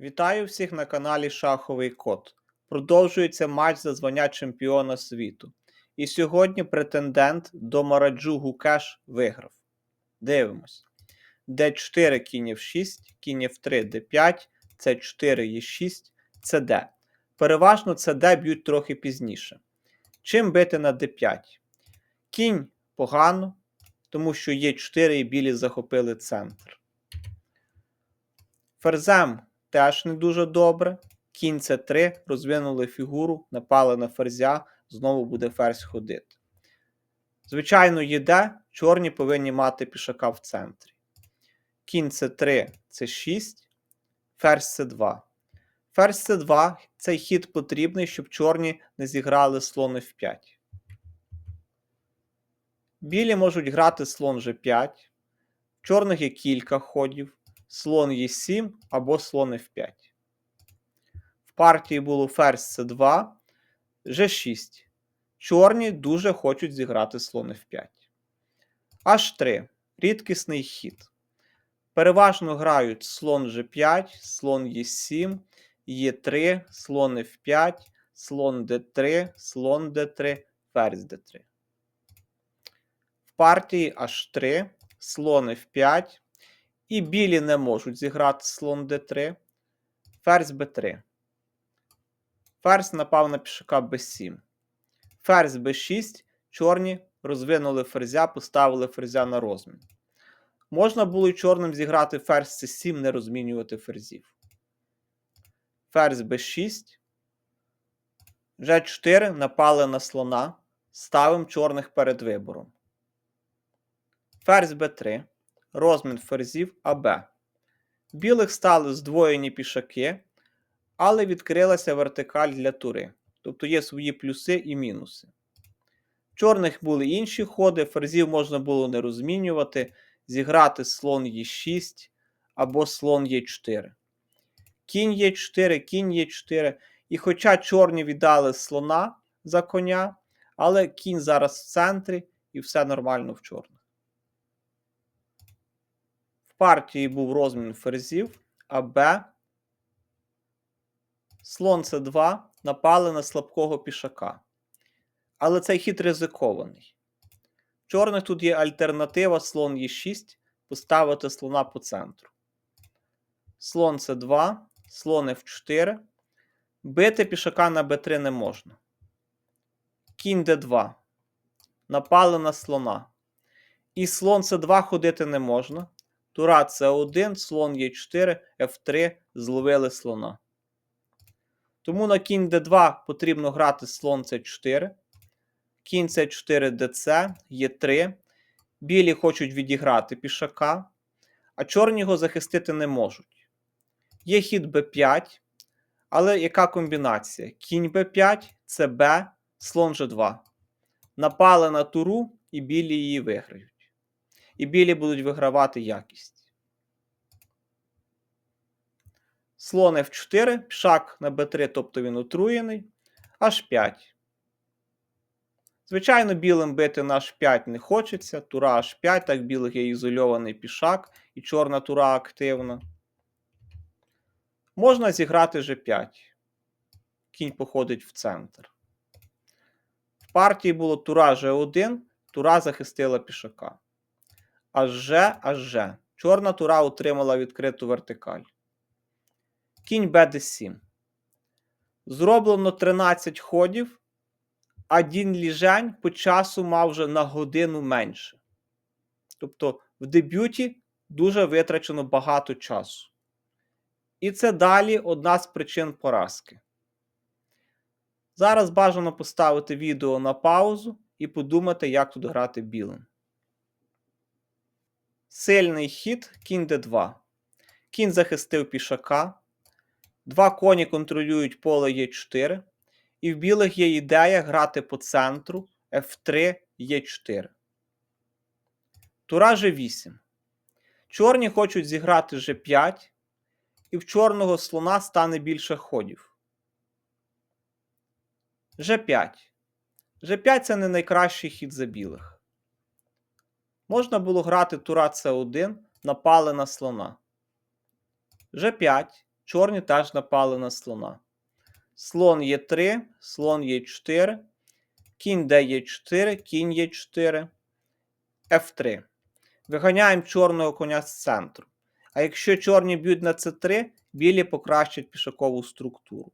Вітаю всіх на каналі Шаховий Код. Продовжується матч за звання чемпіона світу. І сьогодні претендент до Мараджу Гукеш виграв. Дивимось. Д4 кінь F6, кінь F3, D5, С4, Е6, ЦД. Переважно ЦД б'ють трохи пізніше. Чим бити на D5? Кінь погано, тому що Е4 і білі захопили центр. Ферзем теж не дуже добре. Кінь С3, розвинули фігуру, напали на ферзя, знову буде ферзь ходити. Звичайно, єде, чорні повинні мати пішака в центрі. Кінь С3 С6, ферзь С2. Ферзь С2 цей хід потрібний, щоб чорні не зіграли слон F5. Білі можуть грати слон G5. В чорних є кілька ходів слон Е7 або слон F5. В партії було ферзь С2, G6. Чорні дуже хочуть зіграти слон F5. H3 рідкісний хід. Переважно грають слон G5, слон Е7, Е3, слон F5, слон D3, слон D3, ферзь D3. В партії H3, слон F5, і білі не можуть зіграти слон d3. Ферзь b3. Ферзь напав на пішака b7. Ферзь b6. Чорні розвинули ферзя, поставили ферзя на розмін. Можна було й чорним зіграти ферзь c7, не розмінювати ферзів. Ферзь b6. G4 напали на слона. Ставимо чорних перед вибором. Ферзь b3 розмін ферзів АБ. Білих стали здвоєні пішаки, але відкрилася вертикаль для тури. Тобто є свої плюси і мінуси. Чорних були інші ходи, ферзів можна було не розмінювати, зіграти слон Е6 або слон Е4. Кінь Е4, кінь Е4. І хоча чорні віддали слона за коня, але кінь зараз в центрі і все нормально в чорних партії був розмін ферзів, а Б. Слон С2 напали на слабкого пішака. Але цей хід ризикований. В чорних тут є альтернатива слон Е6 поставити слона по центру. Слон С2, слон F4. Бити пішака на Б3 не можна. Кінь Д2. Напали на слона. І слон С2 ходити не можна. Тура С1, слон Е4, F3 зловили слона. Тому на кінь d2 потрібно грати слон С4. Кінь С4 ДЦ, Е3. Білі хочуть відіграти пішака, а чорні його захистити не можуть. Є хід Б5. Але яка комбінація? Кінь Б5, ЦБ, слон G2. Напали на туру, і білі її виграють і білі будуть вигравати якість. Слон F4, пішак на b3, тобто він отруєний, H5. Звичайно, білим бити на H5 не хочеться. Тура H5, так білих є ізольований пішак і чорна тура активна. Можна зіграти G5. Кінь походить в центр. В партії було тура G1, тура захистила пішака. Аж же, аж же. Чорна тура отримала відкриту вертикаль. Кінь БД7. Зроблено 13 ходів, а Дін Ліжень по часу мав вже на годину менше. Тобто в дебюті дуже витрачено багато часу. І це далі одна з причин поразки. Зараз бажано поставити відео на паузу і подумати, як тут грати білим. Сильний хід кінь d2. Кінь захистив пішака. Два коні контролюють поле Е4. І в білих є ідея грати по центру F3 Е4. Тура G8. Чорні хочуть зіграти G5. І в чорного слона стане більше ходів. G5. G5 це не найкращий хід за білих. Можна було грати тура С1, напали на слона. G5. чорні теж напали на слона. Слон є 3, слон є 4, кінь де є 4, кінь є 4, F3. Виганяємо чорного коня з центру. А якщо чорні б'ють на c3, білі покращать пішакову структуру.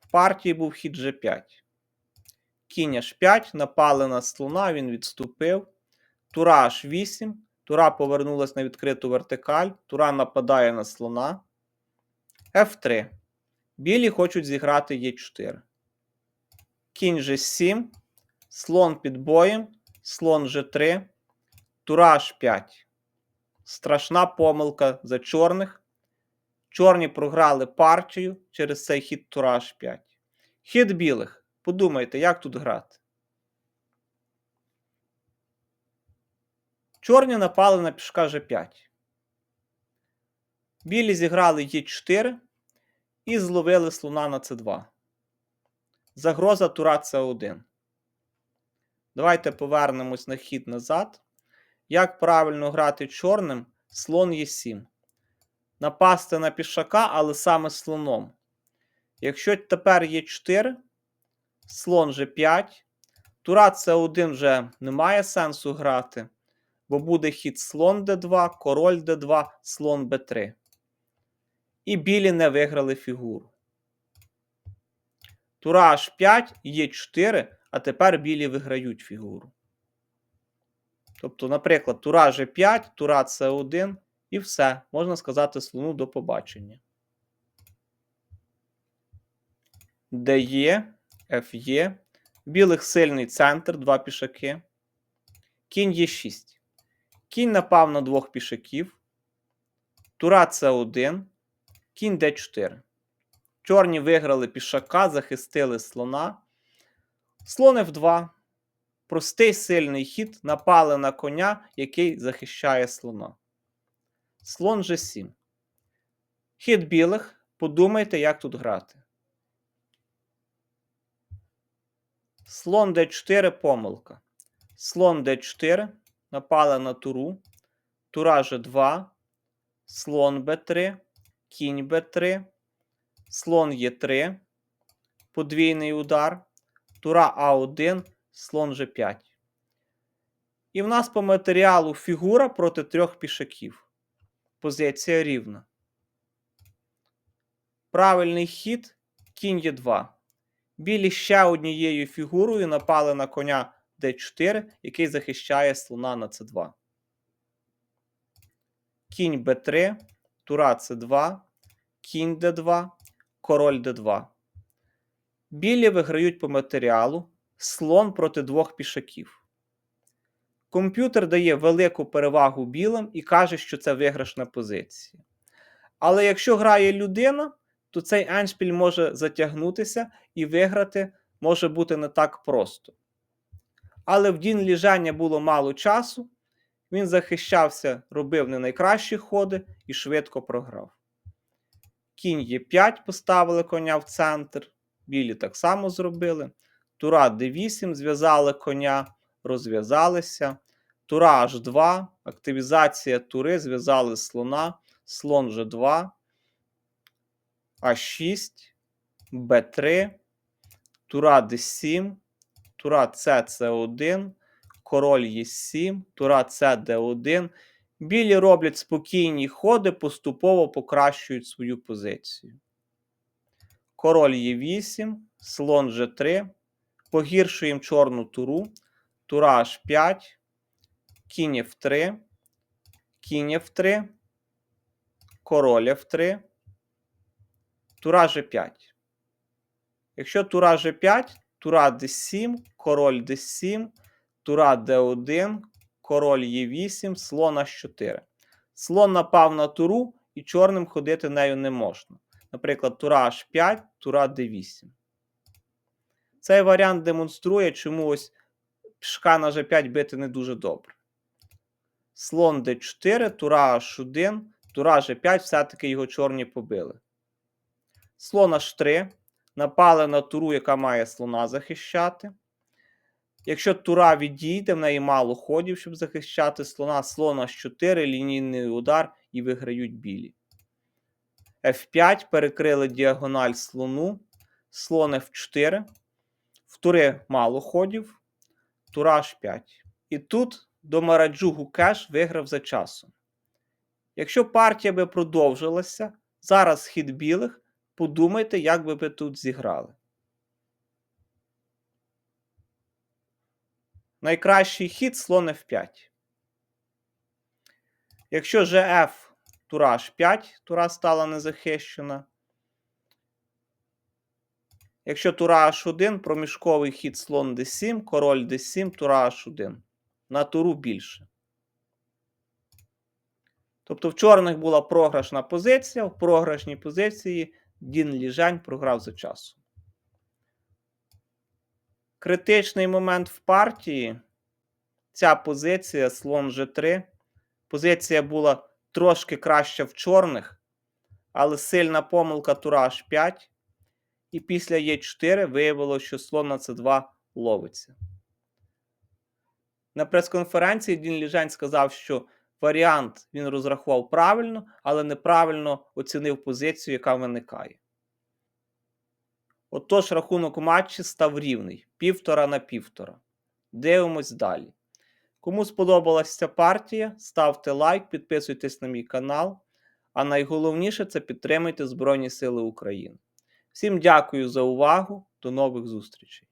В партії був хід G5. Кінь H5, напали на слона, він відступив. Тура H8. Тура повернулась на відкриту вертикаль. Тура нападає на слона. F3. Білі хочуть зіграти Е4. Кінь G7. Слон під боєм. Слон G3. Тура H5. Страшна помилка за чорних. Чорні програли партію через цей хід Тура H5. Хід білих. Подумайте, як тут грати. Чорні напали на пішка G5. Білі зіграли Е4 і зловили слона на С2. Загроза Тура С1. Давайте повернемось на хід назад. Як правильно грати чорним? Слон Е7. Напасти на пішака, але саме слоном. Якщо тепер є 4, слон G5, Тура С1 вже немає сенсу грати, бо буде хід слон d2, король d2, слон b3. І білі не виграли фігуру. Тура H5 є 4, а тепер білі виграють фігуру. Тобто, наприклад, Тура G5, Тура С1 і все. Можна сказати слону до побачення. Де є, Ф. Білих сильний центр, два пішаки. Кінь Е6. Кінь напав на двох пішаків. Тура С1. Кінь Д4. Чорні виграли пішака, захистили слона. Слон F2. Простий сильний хід напали на коня, який захищає слона. Слон G7. Хід білих. Подумайте, як тут грати. Слон d4 помилка. Слон d4. Напали на туру. Тура G2. Слон b3. Кінь b3. Слон Е3. Подвійний удар. Тура А1. Слон G5. І в нас по матеріалу фігура проти трьох пішаків. Позиція рівна. Правильний хід кінь Е2. Білі ще однією фігурою напали на коня d4, який захищає слона на c2. Кінь b3, тура c2, кінь d2, король d2. Білі виграють по матеріалу слон проти двох пішаків. Комп'ютер дає велику перевагу білим і каже, що це виграшна позиція. Але якщо грає людина, то цей еншпіль може затягнутися і виграти може бути не так просто. Але в дін ліжання було мало часу, він захищався, робив не найкращі ходи і швидко програв. Кінь Е5 поставили коня в центр, білі так само зробили. Тура d8, зв'язали коня, розв'язалися. Тура H2, активізація тури, зв'язали слона, слон G2. А6, Б3, Тура Д7, Тура С С1, Король Е7, Тура С Д1. Білі роблять спокійні ходи, поступово покращують свою позицію. Король Е8, слон G3. Погіршуємо чорну туру. Тура H5, кінь F3, кінь F3, король F3. Тура G5. Якщо тура G5, тура D7, король D7, тура D1, король Е8, слон H4. Слон напав на туру і чорним ходити нею не можна. Наприклад, тура H5, тура D8. Цей варіант демонструє, чому ось пішка на G5 бити не дуже добре. Слон D4, тура H1, тура G5, все-таки його чорні побили. Слон H3. Напали на туру, яка має слона захищати. Якщо тура відійде, в неї мало ходів, щоб захищати слона, слон H4, лінійний удар і виграють білі. F5, перекрили діагональ слону, слон F4, в тури мало ходів, тура H5. І тут до Мараджу Гукеш виграв за часом. Якщо партія би продовжилася, зараз хід білих, подумайте, як би ви тут зіграли. Найкращий хід слон F5. Якщо GF тура H5, тура стала незахищена. Якщо тура H1, проміжковий хід слон D7, король D7, тура H1. На туру більше. Тобто в чорних була програшна позиція, в програшній позиції Дін Ліжань програв за часом. Критичний момент в партії. Ця позиція слон G3. Позиція була трошки краща в чорних, але сильна помилка тура H5. І після Е4 виявилося, що слон на С2 ловиться. На прес-конференції Дін Ліжань сказав, що варіант він розрахував правильно, але неправильно оцінив позицію, яка виникає. Отож, рахунок матчі став рівний півтора на півтора. Дивимось далі. Кому сподобалася ця партія, ставте лайк, підписуйтесь на мій канал. А найголовніше це підтримуйте Збройні Сили України. Всім дякую за увагу. До нових зустрічей!